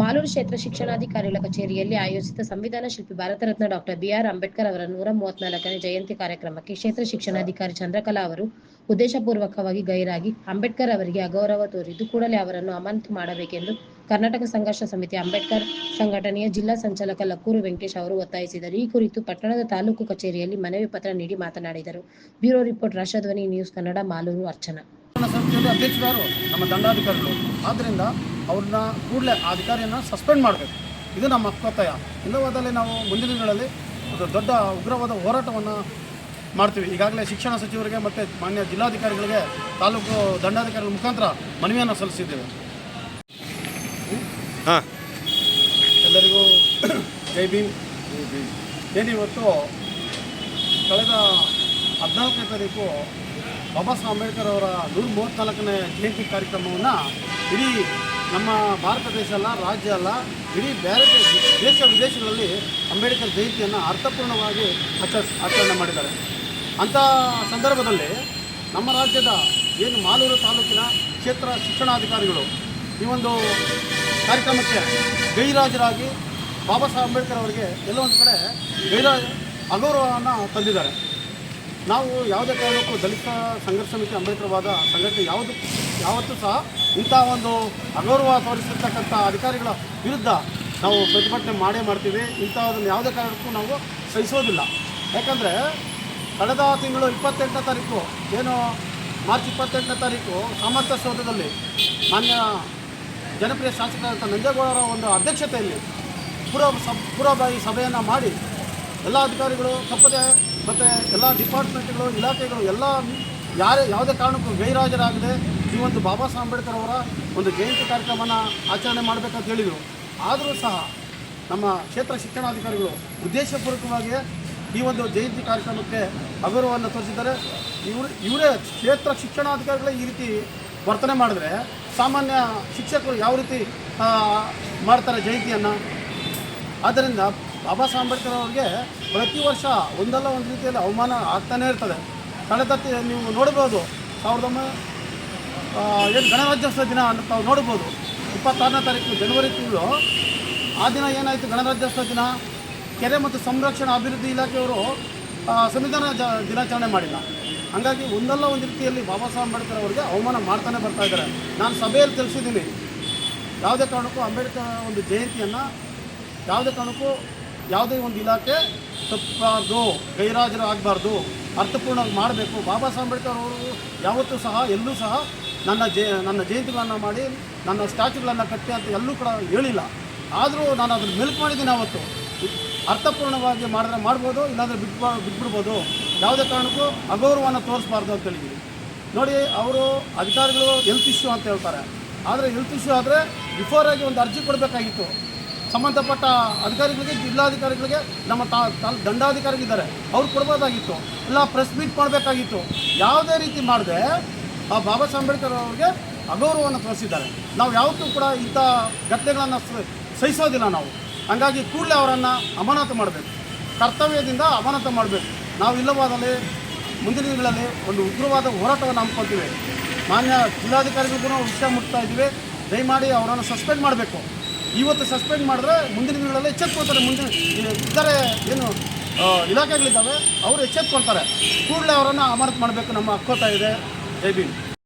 ಮಾಲೂರು ಕ್ಷೇತ್ರ ಶಿಕ್ಷಣಾಧಿಕಾರಿಗಳ ಕಚೇರಿಯಲ್ಲಿ ಆಯೋಜಿತ ಸಂವಿಧಾನ ಶಿಲ್ಪಿ Bharat Ratna doctor B R Ambedkar ಅವರ ನೂರ ಮೂವತ್ನಾಲ್ಕನೇ ಜಯಂತಿ ಕಾರ್ಯಕ್ರಮಕ್ಕೆ ಕ್ಷೇತ್ರ ಶಿಕ್ಷಣಾಧಿಕಾರಿ ಚಂದ್ರಕಲಾ ಅವರು ಉದ್ದೇಶಪೂರ್ವಕವಾಗಿ ಗೈರಾಗಿ ಅಂಬೇಡ್ಕರ್ ಅವರಿಗೆ ಅಗೌರವ ತೋರಿದ್ದು ಕೂಡಲೇ ಅವರನ್ನು ಅಮಾನತು ಮಾಡಬೇಕೆಂದು ಕರ್ನಾಟಕ ಸಂಘರ್ಷ ಸಮಿತಿ ಅಂಬೇಡ್ಕರ್ ಸಂಘಟನೆಯ ಜಿಲ್ಲಾ ಸಂಚಾಲಕ ಲಕ್ಕೂರು ವೆಂಕಟೇಶ್ ಅವರು ಒತ್ತಾಯಿಸಿದರು. ಈ ಕುರಿತು ಪಟ್ಟಣದ ತಾಲೂಕು ಕಚೇರಿಯಲ್ಲಿ ಮನವಿ ಪತ್ರ ನೀಡಿ ಮಾತನಾಡಿದರು. Bureau report Rashtradhwani news Kannada, Malur Archana. ಸಮಿತಿಯಲ್ಲಿ ಅಧ್ಯಕ್ಷರು ನಮ್ಮ ದಂಡಾಧಿಕಾರಿಗಳು. ಆದ್ದರಿಂದ ಅವ್ರನ್ನ ಕೂಡಲೇ ಆ ಅಧಿಕಾರಿಯನ್ನು ಸಸ್ಪೆಂಡ್ ಮಾಡಬೇಕು. ಇದು ನಮ್ಮ ಒತ್ತಾಯ ಇಲ್ಲವಾದಲ್ಲಿ ನಾವು ಮುಂದಿನ ದಿನಗಳಲ್ಲಿ ಒಂದು ದೊಡ್ಡ ಉಗ್ರವಾದ ಹೋರಾಟವನ್ನು ಮಾಡ್ತೀವಿ. ಈಗಾಗಲೇ ಶಿಕ್ಷಣ ಸಚಿವರಿಗೆ ಮತ್ತು ಮಾನ್ಯ ಜಿಲ್ಲಾಧಿಕಾರಿಗಳಿಗೆ ತಾಲೂಕು ದಂಡಾಧಿಕಾರಿಗಳ ಮುಖಾಂತರ ಮನವಿಯನ್ನು ಸಲ್ಲಿಸಿದ್ದೇವೆ. ಹಾಂ. ಎಲ್ಲರಿಗೂ ಜೈ ಭೀಮ್. ಏನಿವತ್ತು ಇವತ್ತು ಕಳೆದ ಹದಿನಾಲ್ಕನೇ ತಾರೀಕು ಬಾಬಾ ಸಾಹೇಬ್ ಅಂಬೇಡ್ಕರ್ ಅವರ ನೂರ ಮೂವತ್ತ್ನಾಲ್ಕನೇ ಜಯಂತಿ ಕಾರ್ಯಕ್ರಮವನ್ನು ಇಡೀ ನಮ್ಮ ಭಾರತ ದೇಶ ಅಲ್ಲ, ರಾಜ್ಯ ಅಲ್ಲ, ಇಡೀ ಬೇರೆ ದೇಶ ದೇಶ ವಿದೇಶಗಳಲ್ಲಿ ಅಂಬೇಡ್ಕರ್ ಜಯಂತಿಯನ್ನು ಅರ್ಥಪೂರ್ಣವಾಗಿ ಆಚರ, ಆಚರಣೆ ಮಾಡಿದ್ದಾರೆ. ಅಂಥ ಸಂದರ್ಭದಲ್ಲಿ ನಮ್ಮ ರಾಜ್ಯದ ಏನು ಮಾಲೂರು ತಾಲೂಕಿನ ಕ್ಷೇತ್ರ ಶಿಕ್ಷಣಾಧಿಕಾರಿಗಳು ಈ ಒಂದು ಕಾರ್ಯಕ್ರಮಕ್ಕೆ ಗೈರಾಜರಾಗಿ ಬಾಬಾ ಸಾಹೇಬ್ ಅಂಬೇಡ್ಕರ್ ಅವರಿಗೆ ಎಲ್ಲೊಂದು ಕಡೆ ಗೈರಾ, ಅಗೌರವವನ್ನು ತಂದಿದ್ದಾರೆ. ನಾವು ಯಾವುದೇ ಕಾರಣಕ್ಕೂ ದಲಿತ ಸಂಘರ್ಷ ಸಮಿತಿ ಅಂಬೇಡ್ಕರ್ವಾದ ಸಂಘಟನೆ ಯಾವುದು ಯಾವತ್ತೂ ಸಹ ಇಂಥ ಒಂದು ಅಗೌರವ ತೋರಿಸಿರ್ತಕ್ಕಂಥ ಅಧಿಕಾರಿಗಳ ವಿರುದ್ಧ ನಾವು ಪ್ರತಿಭಟನೆ ಮಾಡೇ ಮಾಡ್ತೀವಿ. ಇಂಥದನ್ನು ಯಾವುದೇ ಕಾರಣಕ್ಕೂ ನಾವು ಸಹಿಸೋದಿಲ್ಲ ಯಾಕಂದರೆ ಕಳೆದ ತಿಂಗಳು ಇಪ್ಪತ್ತೆಂಟನೇ ತಾರೀಕು, ಏನು ಮಾರ್ಚ್ ಇಪ್ಪತ್ತೆಂಟನೇ ತಾರೀಕು ಸಾಮರ್ಥ್ಯ ಸೌಧದಲ್ಲಿ ಮಾನ್ಯ ಜನಪ್ರಿಯ ಶಾಸಕರಾದಂಥ ನಂಜೇಗೌಡರ ಒಂದು ಅಧ್ಯಕ್ಷತೆಯಲ್ಲಿ ಪೂರ್ವಭಾವಿ ಸಭೆಯನ್ನು ಮಾಡಿ ಎಲ್ಲ ಅಧಿಕಾರಿಗಳು ತಪ್ಪದೆ ಮತ್ತು ಎಲ್ಲ ಡಿಪಾರ್ಟ್ಮೆಂಟ್ಗಳು, ಇಲಾಖೆಗಳು, ಎಲ್ಲ ಯಾರೇ, ಯಾವುದೇ ಕಾರಣಕ್ಕೂ ಗೈರಾಜರಾಗದೆ ಈ ಒಂದು ಬಾಬಾ ಸಾಹೇಬ್ ಅಂಬೇಡ್ಕರ್ ಅವರ ಒಂದು ಜಯಂತಿ ಕಾರ್ಯಕ್ರಮನ ಆಚರಣೆ ಮಾಡಬೇಕಂತ ಹೇಳಿದರು. ಆದರೂ ಸಹ ನಮ್ಮ ಕ್ಷೇತ್ರ ಶಿಕ್ಷಣಾಧಿಕಾರಿಗಳು ಉದ್ದೇಶಪೂರ್ವಕವಾಗಿ ಈ ಒಂದು ಜಯಂತಿ ಕಾರ್ಯಕ್ರಮಕ್ಕೆ ಅಗೌರವವನ್ನು ತೋರಿಸಿದ್ದಾರೆ. ಇವರು, ಇವರೇ ಕ್ಷೇತ್ರ ಶಿಕ್ಷಣಾಧಿಕಾರಿಗಳೇ ಈ ರೀತಿ ವರ್ತನೆ ಮಾಡಿದ್ರೆ ಸಾಮಾನ್ಯ ಶಿಕ್ಷಕರು ಯಾವ ರೀತಿ ಮಾಡ್ತಾರೆ ಜಯಂತಿಯನ್ನು? ಆದ್ದರಿಂದ ಬಾಬಾ ಸಾಹೇಬ್ ಅಂಬೇಡ್ಕರ್ ಅವರಿಗೆ ಪ್ರತಿ ವರ್ಷ ಒಂದಲ್ಲ ಒಂದು ರೀತಿಯಲ್ಲಿ ಅವಮಾನ ಆಗ್ತಾನೇ ಇರ್ತದೆ. ಕಳೆದ ನೀವು ನೋಡ್ಬೋದು, ಸಾವಿರದ ಒಂಬೈ ಏನು ಗಣರಾಜ್ಯೋತ್ಸವ ದಿನ ಅಂತ ತಾವು ನೋಡ್ಬೋದು. ಇಪ್ಪತ್ತಾರನೇ ತಾರೀಕು ಜನವರಿ ತಿಂಗಳು. ಆ ದಿನ ಏನಾಯಿತು ಗಣರಾಜ್ಯೋತ್ಸವ ದಿನ? ಕೆರೆ ಮತ್ತು ಸಂರಕ್ಷಣಾ ಅಭಿವೃದ್ಧಿ ಇಲಾಖೆಯವರು ಸಂವಿಧಾನ ಜ, ದಿನಾಚರಣೆ ಮಾಡಿಲ್ಲ. ಹಾಗಾಗಿ ಒಂದಲ್ಲ ಒಂದು ರೀತಿಯಲ್ಲಿ ಬಾಬಾ ಸಾಹೇಬ್ ಅಂಬೇಡ್ಕರ್ ಅವರಿಗೆ ಅವಮಾನ ಮಾಡ್ತಾನೆ ಬರ್ತಾ ಇದ್ದಾರೆ. ನಾನು ಸಭೆಯಲ್ಲಿ ತಿಳಿಸಿದ್ದೀನಿ. ಯಾವುದೇ ಕಾರಣಕ್ಕೂ ಅಂಬೇಡ್ಕರ್ ಒಂದು ಜಯಂತಿಯನ್ನು, ಯಾವುದೇ ಕಾರಣಕ್ಕೂ ಯಾವುದೇ ಒಂದು ಇಲಾಖೆ ತಪ್ಪಬಾರ್ದು ಗೈರಾಜರು ಆಗಬಾರ್ದು, ಅರ್ಥಪೂರ್ಣವಾಗಿ ಮಾಡಬೇಕು. ಬಾಬಾ ಸಾಹೇಬ್ ಅವರು ಯಾವತ್ತೂ ಸಹ, ಎಲ್ಲೂ ಸಹ ನನ್ನ ಜಯ ನನ್ನ ಜಯಂತಿಗಳನ್ನು ಮಾಡಿ, ನನ್ನ ಸ್ಟ್ಯಾಚ್ಯುಗಳನ್ನು ಕಟ್ಟಿ ಅಂತ ಎಲ್ಲೂ ಕೂಡ ಹೇಳಿಲ್ಲ. ಆದರೂ ನಾನು ಅದನ್ನು ಮೆಲ್ಕ್ ಮಾಡಿದ್ದೀನಿ ಅವತ್ತು. ಅರ್ಥಪೂರ್ಣವಾಗಿ ಮಾಡಿದ್ರೆ ಮಾಡ್ಬೋದು, ಇಲ್ಲಾಂದರೆ ಬಿಟ್ಬಾ, ಬಿಟ್ಬಿಡ್ಬೋದು. ಯಾವುದೇ ಕಾರಣಕ್ಕೂ ಅಗೌರವವನ್ನು ತೋರಿಸ್ಬಾರ್ದು ಅಂತ ಹೇಳಿದ್ದೀನಿ ನೋಡಿ, ಅವರು ಅಧಿಕಾರಿಗಳು ಹೆಲ್ತ್ ಇಶ್ಯೂ ಅಂತ ಹೇಳ್ತಾರೆ. ಆದರೆ ಹೆಲ್ತ್ ಇಶ್ಯೂ ಆದರೆ ಬಿಫೋರಾಗಿ ಒಂದು ಅರ್ಜಿ ಕೊಡಬೇಕಾಗಿತ್ತು. ಸಂಬಂಧಪಟ್ಟ ಅಧಿಕಾರಿಗಳಿಗೆ, ಜಿಲ್ಲಾಧಿಕಾರಿಗಳಿಗೆ, ನಮ್ಮ ತಾ, ತಾಲ್- ದಂಡಾಧಿಕಾರಿಗಳಿದ್ದಾರೆ. ಅವ್ರು ಕೊಡ್ಬೋದಾಗಿತ್ತು. ಇಲ್ಲ ಪ್ರೆಸ್ ಮೀಟ್ ಮಾಡಬೇಕಾಗಿತ್ತು. ಯಾವುದೇ ರೀತಿ ಮಾಡದೆ, ಆ ಬಾಬಾ ಸಾಹೇಬ್ ಅಂಬೇಡ್ಕರ್ ಅವರಿಗೆ ಅಗೌರವವನ್ನು ತೋರಿಸಿದ್ದಾರೆ. ನಾವು ಯಾವತ್ತೂ ಕೂಡ ಇಂಥ ಘಟನೆಗಳನ್ನು ಸಹಿಸೋದಿಲ್ಲ ನಾವು. ಹಂಗಾಗಿ ಕೂಡಲೇ ಅವರನ್ನು ಅಮಾನತು ಮಾಡಬೇಕು. ಕರ್ತವ್ಯದಿಂದ ಅಮಾನತು ಮಾಡಬೇಕು. ನಾವು ಇಲ್ಲವಾದಲ್ಲಿ, ಮುಂದಿನ ದಿನಗಳಲ್ಲಿ ಒಂದು ಉಗ್ರವಾದ ಹೋರಾಟವನ್ನು ಹಮ್ಮಿಕೊಳ್ತೀವಿ. ಮಾನ್ಯ ಜಿಲ್ಲಾಧಿಕಾರಿಗಳಿಗೂ ವಿಷಯ ಮುಟ್ತಾ ಇದ್ದೀವಿ. ದಯಮಾಡಿ ಅವರನ್ನು ಸಸ್ಪೆಂಡ್ ಮಾಡಬೇಕು. ಇವತ್ತು ಸಸ್ಪೆಂಡ್ ಮಾಡಿದ್ರೆ ಮುಂದಿನ ದಿನಗಳಲ್ಲಿ ಎಚ್ಚೆತ್ಕೊಳ್ತಾರೆ. ಮುಂದಿನ ಇದ್ದಾರೆ, ಏನು ಇಲಾಖೆಗಳಿದ್ದಾವೆ, ಅವರು ಎಚ್ಚೆತ್ಕೊಳ್ತಾರೆ. ಕೂಡಲೇ ಅವರನ್ನು ಅಮಾನತು ಮಾಡಬೇಕು ನಮ್ಮ ಹಕ್ಕೋತಾ ಇದೆ. ಜೈ ಭೀಮ್.